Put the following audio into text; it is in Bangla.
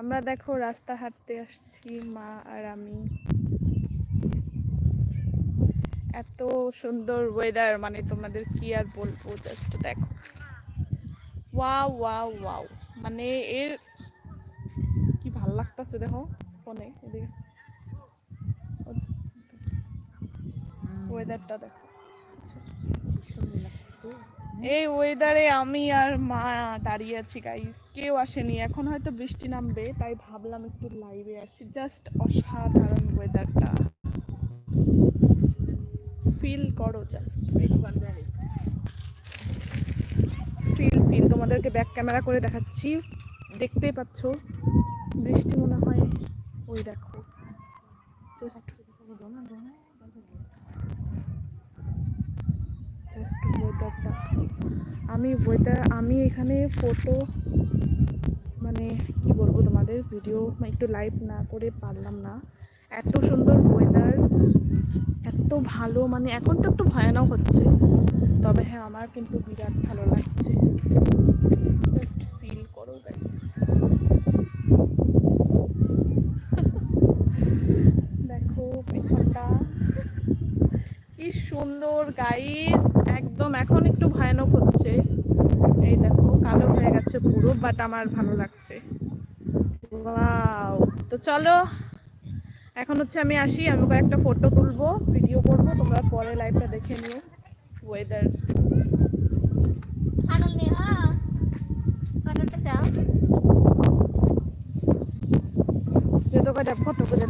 আমরা দেখো রাস্তা হাঁটতে আসছি, মা আর আমি। এত সুন্দর ওয়েদার মানে তোমাদের কি আর বলব জাস্ট দেখো। ওয়াও ওয়াও ওয়াও মানে এর কি ভালো লাগতেছে দেখো ফোনে, এদিকে। ওয়েদারটা দেখো। আচ্ছা। এই ওয়েদারে আমি আর মা দাঁড়িয়ে আছি গাইস কেউ আসেনি। এখন হয়তো বৃষ্টি নামবে, তাই ভাবলাম একটু লাইভে আসি। জাস্ট অসাধারণ ওয়েদারটা ফিল করো জাস্ট ফিল ফিল তোমাদেরকে ব্যাক ক্যামেরা করে দেখাচ্ছি। দেখতেই পাচ্ছ, বৃষ্টি মনে হয়, ওই দেখো। জাস্ট জাস্ট ওয়েদারটা আমি ওয়েদার আমি এখানে ফটো মানে কি বলব তোমাদের ভিডিও একটু লাইভ না করে পারলাম না। এত সুন্দর ওয়েদার এত ভালো মানে এখন তো একটু ভয়ানক হচ্ছে। তবে হ্যাঁ আমার কিন্তু বিরাট ভালো লাগছে জাস্ট ফিল করো গাইস দেখো পেছনটা কি সুন্দর গাইস একদম এখন একটু ভয়ানক হচ্ছে। এই দেখো কালো হয়ে গেছে পুরো বাট আমার ভালো লাগছে। ওয়াও তো চলো এখন হচ্ছে আমি আসি আমি কয়েকটা ফটো তুলবো ভিডিও করব তোমরা পরে লাইভটা দেখে নিও ওয়েদার ফটো করে